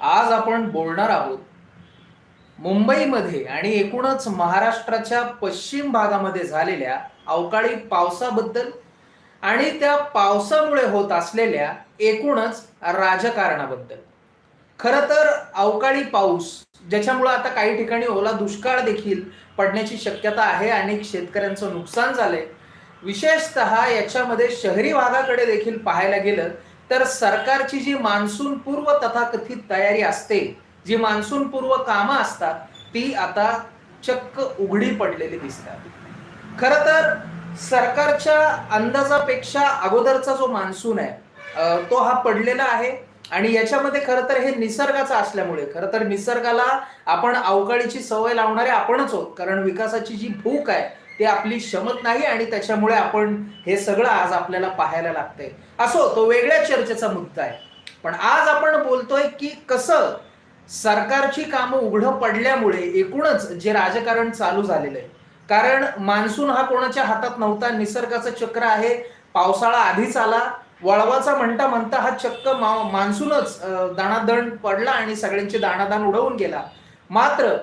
आज आपण बोलणार आहोत मुंबईमध्ये आणि एकूणच महाराष्ट्राच्या पश्चिम भागामध्ये झालेल्या अवकाळी पावसाबद्दल आणि त्या पावसामुळे होत असलेल्या एकूणच राजकारणाबद्दल. खरं तर अवकाळी पाऊस ज्याच्यामुळे आता काही ठिकाणी ओला दुष्काळ देखील पडण्याची शक्यता आहे आणि शेतकऱ्यांचं नुकसान झालंय विशेषतः याच्यामध्ये शहरी भागाकडे देखील पाहायला गेलं तर सरकारची जी मान्सून पूर्व तथाकथित तयारी असते जी मान्सून पूर्व कामं असतात ती आता चक्क उघडी पडलेली दिसतात. खर तर सरकारच्या अंदाजापेक्षा अगोदरचा जो मान्सून आहे तो हा पडलेला आहे. आणि याच्यामध्ये खरं तर हे निसर्गाचं असल्यामुळे खरं तर निसर्गाला आपण अवकाळीची सवय लावणारे आपणच आहोत. कारण विकासाची जी भूक आहे ते आपली शमत नाही आणि त्याच्यामुळे आपण हे सगळं आज आपल्याला पाहायला लागतंय. असो तो वेगळ्या चर्चेचा मुद्दा आहे. पण आज आपण बोलतोय की कसं सरकारची कामं उघडं पडल्यामुळे एकूणच जे राजकारण चालू झालेलं आहे. कारण मान्सून हा कोणाच्या हातात नव्हता निसर्गाचं चक्र आहे पावसाळा आधीच आला वळवाचा म्हणता म्हणता हा चक्क मा- मान्सूनच दाणादण पडला आणि सगळ्यांची दाणादाण उडवून गेला. मात्र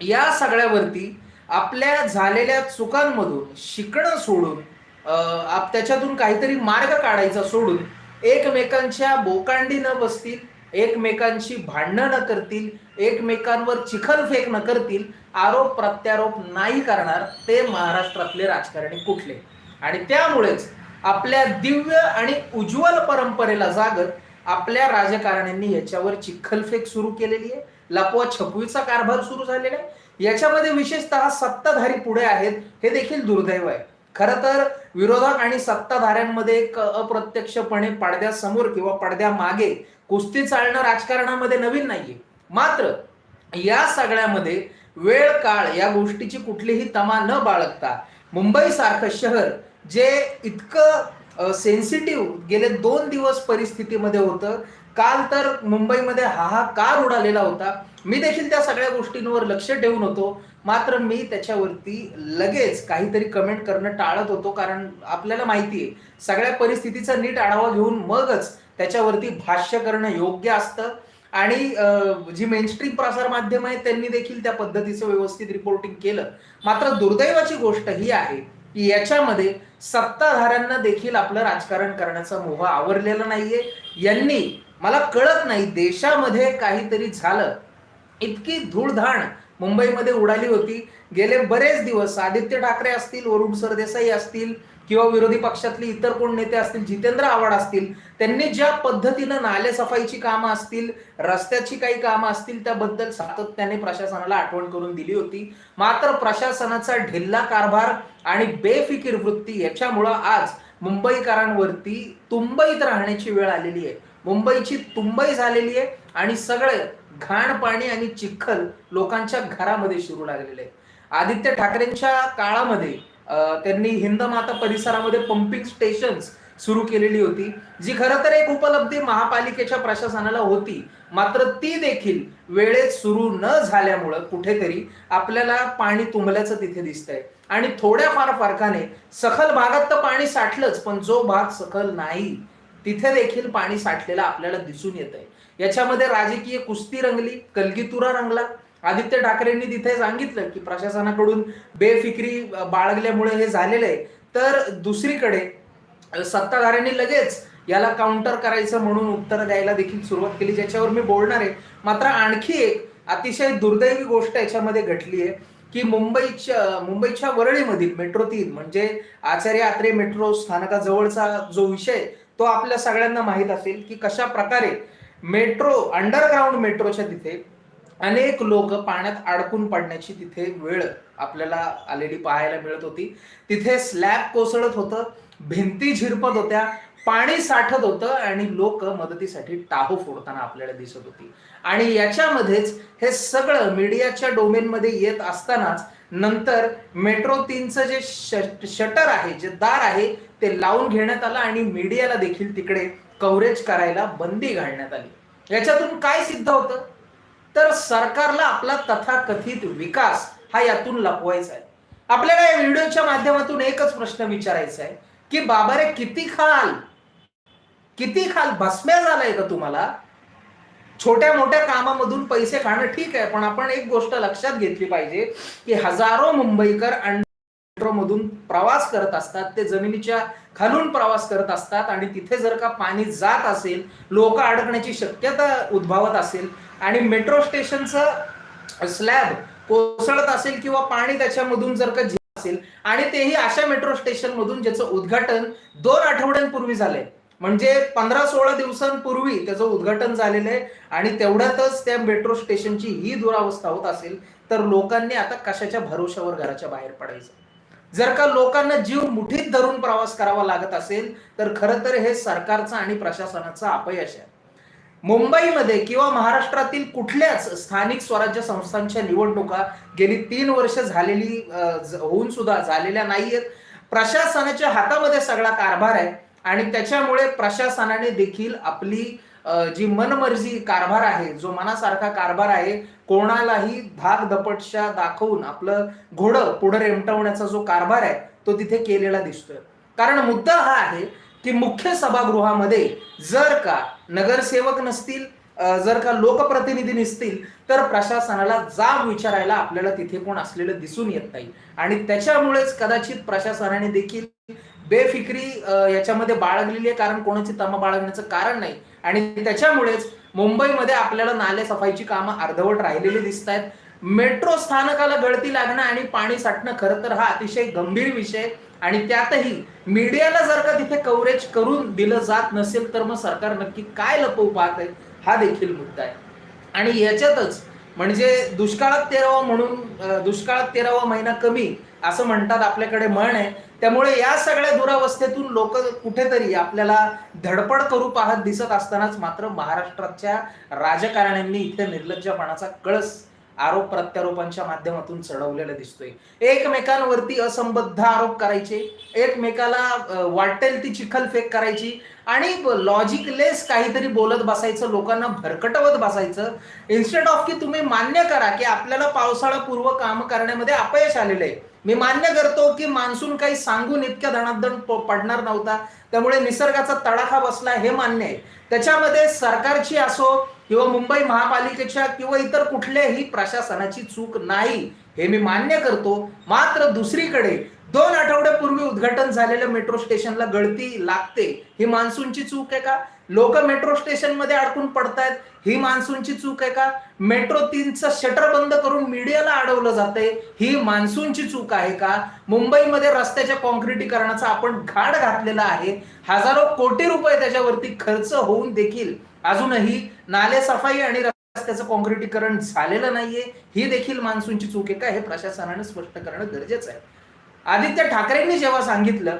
या सगळ्यावरती आपल्या झालेल्या चुकांमधून शिकणं सोडून आप- त्याच्यातून काहीतरी मार्ग काढायचा सोडून एकमेकांच्या बोकांडी न बसतील एकमेकांची भांडणं न करतील एकमेकांवर चिखलफेक न करतील आरोप प्रत्यारोप नाही करणार ते महाराष्ट्रातले राजकारणी कुठले? आणि त्यामुळेच आपल्या दिव्य आणि उज्ज्वल परंपरेला जागत आपल्या राजकारण्यांनी याच्यावर चिखलफेक सुरू केलेली आहे लपवा छपवीचा कारभार सुरू झालेला आहे. याच्यामध्ये विशेषतः सत्ताधारी पुढे आहेत हे देखील दुर्दैव आहे. खरं तर विरोधक आणि सत्ताधाऱ्यांमध्ये एक अप्रत्यक्षपणे पडद्यासमोर किंवा पडद्यामागे कुस्ती चालणं राजकारणामध्ये नवीन नाहीये. मात्र या सगळ्यामध्ये वेळ काळ या गोष्टीची कुठलीही तमा न बाळगता मुंबईसारखं शहर जे इतकं सेन्सिटिव्ह गेले दोन दिवस परिस्थितीमध्ये होतं. काल तर मुंबईमध्ये हाहाकार उडालेला होता. मी देखील त्या सगळ्या गोष्टींवर लक्ष ठेवून होतो. मात्र मी त्याच्यावरती लगेच काहीतरी कमेंट करणं टाळत होतो. कारण आपल्याला माहिती आहे सगळ्या परिस्थितीचा नीट आढावा घेऊन मगच त्याच्यावरती भाष्य करणं योग्य असतं. आणि जी मेनस्ट्रीम प्रसार माध्यम आहे त्यांनी देखील त्या पद्धतीचं व्यवस्थित रिपोर्टिंग केलं. मात्र दुर्दैवाची गोष्ट ही आहे याच्यामध्ये सत्ताधाऱ्यांना देखील आपलं राजकारण करण्याचा मोह आवरलेला नाहीये. यांनी मला कळत नाही देशामध्ये काहीतरी झालं. इतकी धूळधाण मुंबईमध्ये उडाली होती. गेले बरेच दिवस आदित्य ठाकरे असतील वरुण सरदेसाई असतील किंवा विरोधी पक्षातले इतर कोण नेते असतील जितेंद्र आव्हाड असतील त्यांनी ज्या पद्धतीनं नाले सफाईची कामं असतील रस्त्याची काही कामं असतील त्याबद्दल सातत्याने प्रशासनाला आठवण करून दिली होती. मात्र प्रशासनाचा ढिल्ला कारभार आणि बेफिकीर वृत्ती याच्यामुळं आज मुंबईकरांवरती तुंबईत राहण्याची वेळ आलेली आहे. मुंबईची तुंबई झालेली आहे आणि सगळं घाण पाणी आणि चिखल लोकांच्या घरामध्ये शिरू लागलेले आहे आदित्य ठाकरेंच्या काळामध्ये त्यांनी हिंदमाता परिसरामध्ये पंपिंग स्टेशन्स सुरू केलेली होती जी खरं तर एक उपलब्धी महापालिकेच्या प्रशासनाला होती. मात्र ती देखील वेळेत सुरू न झाल्यामुळं कुठेतरी आपल्याला पाणी तुंबल्याचं तिथे दिसतंय. आणि थोड्याफार फरकाने सखल भागात तर पाणी साठलंच पण जो भाग सखल नाही तिथे देखील पाणी साठलेलं आपल्याला दिसून येत आहे याच्यामध्ये राजकीय कुस्ती रंगली कलगीतुरा रंगला आदित्य ठाकरेंनी तिथे सांगितलं की प्रशासनाकडून बेफिक्री बाळगल्यामुळे हे झालेलं आहे. तर दुसरीकडे सत्ताधाऱ्यांनी लगेच याला काउंटर करायचं म्हणून उत्तर द्यायला देखील सुरुवात केली ज्याच्यावर मी बोलणार आहे. मात्र आणखी एक अतिशय दुर्दैवी गोष्ट याच्यामध्ये घडली आहे की मुंबईच्या मुंबईच्या वरळीमधील मेट्रो तीन म्हणजे आचार्य आत्रे मेट्रो स्थानकाजवळचा जो विषय तो आपल्या सगळ्यांना माहीत असेल की कशा प्रकारे मेट्रो अंडरग्राऊंड मेट्रोच्या तिथे अनेक लोक पाण्यात अडकून पडण्याची तिथे वेळ आपल्याला आलेली पाहायला मिळत होती. तिथे स्लॅब कोसळत होतं भिंती झिरपत होत्या पाणी साठत होतं आणि लोक मदतीसाठी टाहो फोडताना आपल्याला दिसत होती. आणि याच्यामध्येच हे सगळं मीडियाच्या डोमेनमध्ये येत असतानाच नंतर मेट्रो तीनचं जे शटर आहे जे दार आहे ते लावून घेण्यात आलं आणि मीडियाला देखील तिकडे कव्हरेज करायला बंदी घालण्यात आली. याच्यातून काय सिद्ध होतं? तर सरकारला आपला तथाकथित विकास हा यातून लपवायचा आहे. आपल्याला या व्हिडिओच्या माध्यमातून एकच प्रश्न विचारायचा आहे की बाबा रे किती खाल किती खाल भस्म्या झालाय का तुम्हाला? छोट्या मोठ्या कामामधून पैसे खाणं ठीक आहे पण आपण एक गोष्ट लक्षात घेतली पाहिजे की हजारो मुंबईकर मेट्रोमधून प्रवास करत असतात ते जमिनीच्या खालून प्रवास करत असतात आणि तिथे जर का पाणी जात असेल लोक अडकण्याची शक्यता उद्भवत असेल आणि मेट्रो स्टेशनचं स्लॅब कोसळत असेल किंवा पाणी त्याच्यामधून जर का असेल आणि तेही अशा मेट्रो स्टेशन मधून ज्याचं उद्घाटन दोन आठवड्यांपूर्वी झालंय. म्हणजे पंधरा सोळा दिवसांपूर्वी त्याचं उद्घाटन झालेलं आहे आणि तेवढ्यातच त्या मेट्रो स्टेशनची ही दुरावस्था होत असेल तर लोकांनी आता कशाच्या भरोशावर घराच्या बाहेर पडायचं? जर का लोकांना जीव मुठीत धरून प्रवास करावा लागत असेल तर खरं तर हे सरकारचं आणि प्रशासनाचं अपयश आहे. मुंबईमध्ये किंवा महाराष्ट्रातील कुठल्याच स्थानिक स्वराज्य संस्थांच्या निवडणुका गेली तीन वर्ष झालेली होऊन सुद्धा झालेल्या नाहीयेत. प्रशासनाच्या हातामध्ये सगळा कारभार आहे आणि त्याच्यामुळे प्रशासनाने देखील आपली जी मनमर्जी कारभार आहे जो मनासारखा कारभार आहे कोणालाही धाक दपटशा दाखवून आपलं घोडं पुढे रेमटवण्याचा जो कारभार आहे तो तिथे केलेला दिसतोय. कारण मुद्दा हा आहे की मुख्य सभागृहामध्ये जर का नगरसेवक नसतील जर का लोकप्रतिनिधी नसतील तर प्रशासनाला जाब विचारायला आपल्याला तिथे कोण असलेलं दिसून येत नाही. आणि त्याच्यामुळेच कदाचित प्रशासनाने देखील बेफिक्री याच्यामध्ये बाळगलेली आहे कारण कोणाची तमा बाळगण्याचं कारण नाही. आणि त्याच्यामुळेच मुंबईमध्ये आपल्याला नाले सफाईची कामं अर्धवट राहिलेली दिसत आहेत मेट्रो स्थानकाला गळती लागणं आणि पाणी साठणं खरं तर हा अतिशय गंभीर विषय आणि त्यातही मीडियाला जर का तिथे कव्हरेज करून दिलं जात नसेल तर मग सरकार नक्की काय लपवू पाहत आहे हा देखील मुद्दा आहे. आणि याच्यातच म्हणजे दुष्काळात तेरावा म्हणून दुष्काळात तेरावा महिना कमी असं म्हणतात आपल्याकडे म्हण आहे. त्यामुळे या सगळ्या दुरावस्थेतून लोक कुठेतरी आपल्याला धडपड करू पाहत दिसत असतानाच मात्र महाराष्ट्राच्या राजकारण्यांनी इथे निर्लज्जपणाचा कळस आरोप प्रत्यारोपांच्या माध्यमातून चढवलेला दिसतोय. एकमेकांवरती असंबद्ध आरोप करायचे एकमेकाला वाटेल ती चिखलफेक करायची आणि लॉजिकलेस काहीतरी बोलत बसायचं लोकांना भरकटवत बसायचं इन्स्टेड ऑफ की तुम्ही मान्य करा की आपल्याला पावसाळापूर्व काम करण्यामध्ये अपयश आलेलं आहे. मी मान्य करतो की मान्सून काही सांगून इतक्या धणाधण प- पडणार नव्हता. त्यामुळे निसर्गाचा तडाखा बसला हे मान्य आहे. त्याच्यामध्ये सरकारची असो किंवा मुंबई महापालिकेच्या किंवा इतर कुठल्याही प्रशासनाची चूक नाही. हे मी मान्य करतो. मात्र दुसरीकडे दोन आठवड्यापूर्वी उद्घाटन झालेल्या मेट्रो स्टेशनला गळती लागते. ही मान्सूनची चूक आहे का? लोक मेट्रो स्टेशनमध्ये अडकून पडतायत. ही मान्सूनची चूक आहे का? मेट्रो तीनचं शटर बंद करून मीडियाला अडवलं जाते ही मान्सूनची चूक आहे का? मुंबईमध्ये रस्त्याच्या कॉन्क्रिटीकरणाचा आपण घाट घातलेला आहे. हजारो कोटी रुपये त्याच्यावरती खर्च होऊन देखील अजूनही नाले सफाई आणि रस्त्याचं कॉन्क्रिटीकरण झालेलं नाहीये. ही देखील मान्सूनची चूक आहे का? हे प्रशासनाने स्पष्ट करणं गरजेचं आहे. आदित्य ठाकरेंनी जेव्हा सांगितलं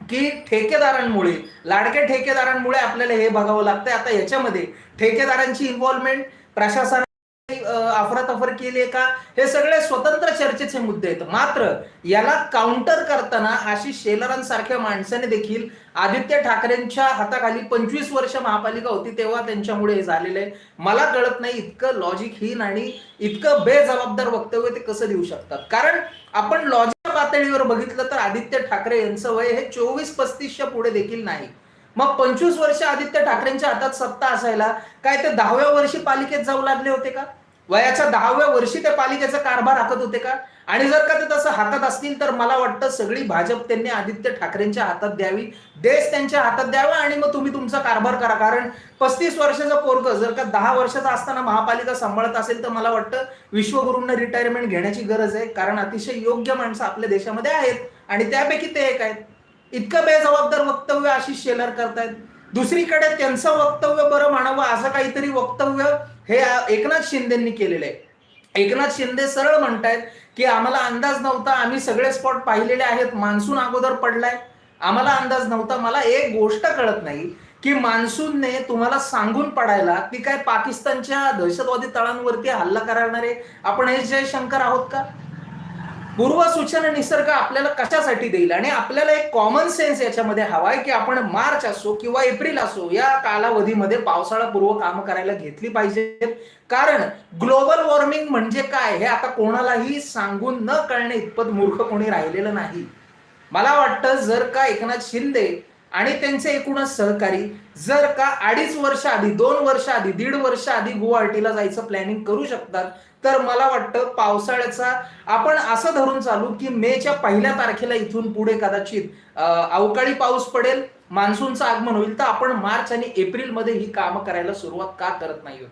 की ठेकेदारांमुळे लाडक्या ठेकेदारांमुळे आपल्याला हे बघावं लागतंय आता याच्यामध्ये ठेकेदारांची इन्व्हॉल्वमेंट प्रशासन अफरातफर केली आहे का? हे सगळे स्वतंत्र चर्चेचे मुद्दे आहेत. मात्र याला काउंटर करताना अशी शेलरांसारख्या माणसाने देखील आदित्य ठाकरेंच्या हाताखाली पंचवीस वर्ष महापालिका होती तेव्हा त्यांच्यामुळे हे झालेलं आहे. मला कळत नाही इतकं लॉजिकहीन आणि इतकं बेजबाबदार वक्तव्य ते कसं देऊ शकतात. कारण आपण लॉजिक पातळीवर बघितलं तर आदित्य ठाकरे यांचं वय हे चोवीस पस्तीसच्या पुढे देखील नाही. मग पंचवीस वर्ष आदित्य ठाकरेंच्या हातात सत्ता असायला काय ते दहाव्या वर्षी पालिकेत जाऊ लागले होते का? वयाच्या दहाव्या वर्षी ते पालिकेचा कारभार हाकत होते का? आणि जर का ते तसं हातात असतील तर मला वाटतं सगळी भाजप त्यांनी आदित्य ठाकरेंच्या हातात द्यावी. देश त्यांच्या हातात द्यावा आणि मग तुम्ही तुमचा कारभार करा. कारण पस्तीस वर्षाचा पोरग जर का दहा वर्षाचा असताना महापालिका सांभाळत असेल तर मला वाटतं विश्वगुरूंना रिटायरमेंट घेण्याची गरज आहे. कारण अतिशय योग्य माणसं आपल्या देशामध्ये आहेत आणि त्यापैकी ते एक आहेत. इतकं बेजबाबदार वक्तव्य आशिष शेलार करतायत. दुसरीकडे त्यांचं वक्तव्य बरं म्हणावं असं काहीतरी वक्तव्य हे एकनाथ शिंदेंनी केलेलं आहे. एकनाथ शिंदे सरळ म्हणतायत की आम्हाला अंदाज नव्हता आम्ही सगळे स्पॉट पाहिलेले आहेत. मान्सून अगोदर पडलाय. आम्हाला अंदाज नव्हता. मला एक गोष्ट कळत नाही की मान्सूनने तुम्हाला सांगून पडायला की काय पाकिस्तानच्या दहशतवादी तळांवरती हल्ला करणारे आपण हे जयशंकर आहोत का? पूर्वसूचना निसर्ग आपल्याला कशासाठी देईल? आणि आपल्याला एक कॉमन सेन्स याच्यामध्ये हवाय की आपण मार्च असो किंवा एप्रिल असो या कालावधीमध्ये पावसाळापूर्व काम करायला घेतली पाहिजेत. कारण ग्लोबल वॉर्मिंग म्हणजे काय? हे आता कोणालाही सांगून न कळणे इतपत मूर्ख कोणी राहिलेलं नाही. मला वाटतं जर का एकनाथ शिंदे आणि त्यांचे एकूणच सहकारी जर का अडीच वर्ष आधी दोन वर्ष आधी दीड वर्ष आधी गुवाहाटीला जायचं प्लॅनिंग करू शकतात तर मला वाटतं पावसाळ्याचा आपण असं धरून चालू की मेच्या पहिल्या तारखेला इथून पुढे कदाचित अवकाळी पाऊस पडेल मान्सूनचं आगमन होईल तर आपण मार्च आणि एप्रिलमध्ये ही कामं करायला सुरुवात का करत नाही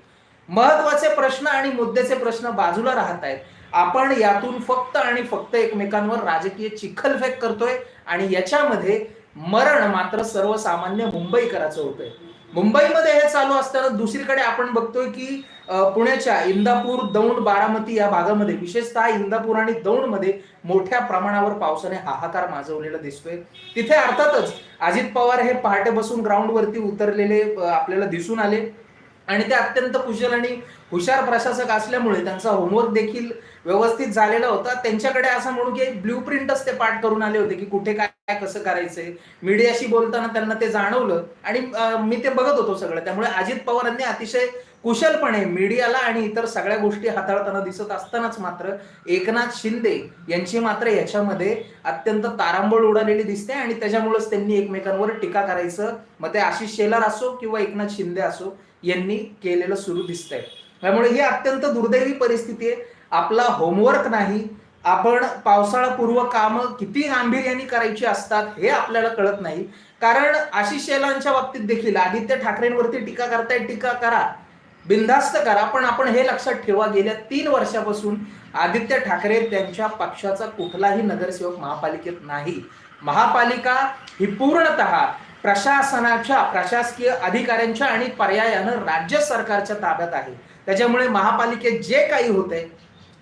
महत्त्वाचे प्रश्न आणि मुद्द्याचे प्रश्न बाजूला राहत आहेत. आपण यातून फक्त आणि फक्त एकमेकांवर राजकीय चिखलफेक करतोय आणि याच्यामध्ये मरण मात्र सर्वसामान्य मुंबईकराचं होतंय. मुंबईमध्ये हे चालू असताना दुसरीकडे आपण बघतोय की पुण्याच्या इंदापूर दौंड बारामती या भागामध्ये विशेषतः इंदापूर आणि दौंडमध्ये मोठ्या प्रमाणावर पावसाने हाहाकार माजवलेला दिसतोय. तिथे अर्थातच अजित पवार हे पहाटे बसून ग्राउंडवरती उतरलेले आपल्याला दिसून आले. आणि ते अत्यंत कुशल आणि हुशार प्रशासक असल्यामुळे त्यांचा होमवर्क देखील व्यवस्थित झालेला होता. त्यांच्याकडे असं म्हणू की ब्ल्यू प्रिंटच ते पाठ करून आले होते की कुठे काय कसं करायचंय. मीडियाशी बोलताना त्यांना ते जाणवलं आणि मी ते बघत होतो सगळं. त्यामुळे अजित पवारांनी अतिशय कुशलपणे मीडियाला आणि इतर सगळ्या गोष्टी हाताळताना दिसत असतानाच मात्र एकनाथ शिंदे यांची मात्र याच्यामध्ये अत्यंत तारांबळ उडालेली दिसते आणि त्याच्यामुळेच त्यांनी एकमेकांवर टीका करायचं. मग ते आशिष शेलार असो किंवा एकनाथ शिंदे असो यांनी केलेलं सुरू दिसतंय. त्यामुळे ही अत्यंत दुर्दैवी परिस्थिती आहे. आपला होमवर्क नाही आपण पावसाळापूर्व कामं किती गांभीर्याने करायची असतात हे आपल्याला कळत नाही. कारण आशिष शेलांच्या बाबतीत देखील आदित्य ठाकरेंवरती टीका करताय टीका करा. बिनधास्त करा पण आपण हे लक्षात ठेवा गेल्या तीन वर्षापासून आदित्य ठाकरे त्यांच्या पक्षाचा कुठलाही नगरसेवक महापालिकेत नाही. महापालिका ही पूर्णतः प्रशासनाच्या प्रशासकीय अधिकाऱ्यांच्या आणि पर्यायानं राज्य सरकारच्या ताब्यात आहे. त्याच्यामुळे महापालिकेत जे काही होते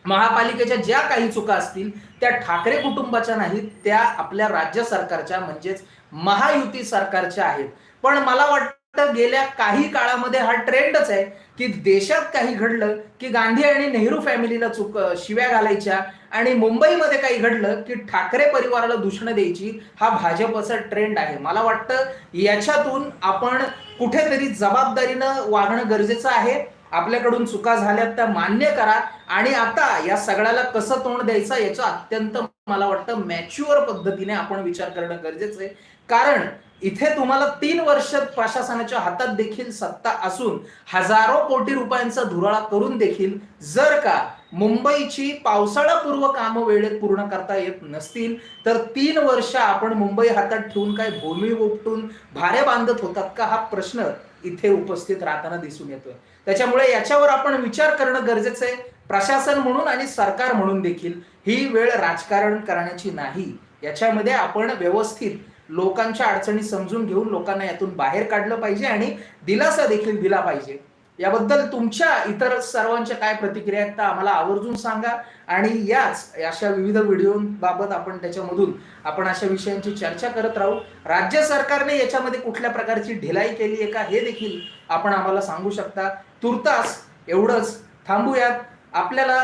महापालिकेच्या ज्या काही चुका असतील त्या ठाकरे कुटुंबाच्या नाहीत त्या आपल्या राज्य सरकारच्या म्हणजेच महायुती सरकारच्या आहेत. पण मला वाटतं गेल्या काही काळामध्ये हा ट्रेंडच आहे की देशात काही घडलं की गांधी आणि नेहरू फॅमिलीला चुक शिव्या घालायच्या आणि मुंबईमध्ये काही घडलं की ठाकरे परिवाराला दूषणं द्यायची हा भाजपचा ट्रेंड आहे. मला वाटतं याच्यातून आपण कुठेतरी जबाबदारीनं वागणं गरजेचं आहे. आपल्याकडून चुका झाल्यात त्या मान्य करा. आणि आता या सगळ्याला कसं तोंड द्यायचं याचं अत्यंत मला वाटतं मॅच्युअर पद्धतीने आपण विचार करणं गरजेचं आहे. कारण इथे तुम्हाला तीन वर्ष प्रशासनाच्या हातात देखील सत्ता असून हजारो कोटी रुपयांचा धुराळा करून देखील जर का मुंबईची पावसाळापूर्व कामं वेळेत पूर्ण करता येत नसतील तर तीन वर्ष आपण मुंबई हातात ठेवून काय भूमी उपटून भारे बांधत होतात का? हा प्रश्न इथे उपस्थित राहताना दिसून येतोय. त्याच्यामुळे याच्यावर आपण विचार करणं गरजेचं आहे. प्रशासन म्हणून आणि सरकार म्हणून देखील ही वेळ राजकारण करण्याची नाही. याच्यामध्ये आपण व्यवस्थित लोकांच्या अडचणी समजून घेऊन लोकांना यातून बाहेर काढलं पाहिजे आणि दिलासा देखील दिला पाहिजे. याबद्दल तुमच्या इतर सर्वांच्या काय प्रतिक्रिया आहेत त्या आम्हाला आवर्जून सांगा. आणि याच अशा विविध व्हिडिओबाबत आपण त्याच्यामधून आपण अशा विषयांची चर्चा करत राहू. राज्य सरकारने याच्यामध्ये कुठल्या प्रकारची ढिलाई केली आहे का हे देखील आपण आम्हाला सांगू शकता. तुर्तास एवढंच थांबूयात. आपल्याला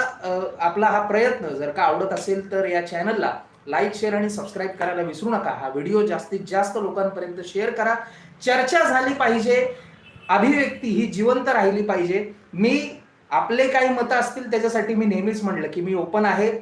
आपला हा प्रयत्न जर का आवडत असेल तर या चॅनलला लाईक शेअर आणि सबस्क्राईब करायला विसरू नका. हा व्हिडिओ जास्तीत जास्त लोकांपर्यंत शेअर करा. चर्चा झाली पाहिजे. अभिव्यक्ती ही जिवंत राहिली पाहिजे. मी आपले काही मतं असतील त्याच्यासाठी मी नेहमीच म्हटलं की मी ओपन आहे.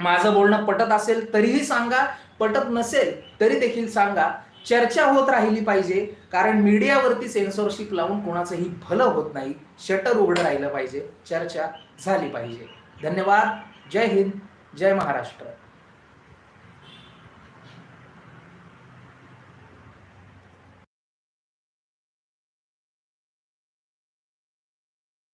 माझं बोलणं पटत असेल तरीही सांगा पटत नसेल तरी देखील सांगा. चर्चा होत राहिली पाहिजे कारण मीडियावरती सेन्सॉरशिप लावून कोणाचंही भलं होत नाही. शटर उघडं राहिलं पाहिजे चर्चा झाली पाहिजे. धन्यवाद. जय हिंद. जय महाराष्ट्र.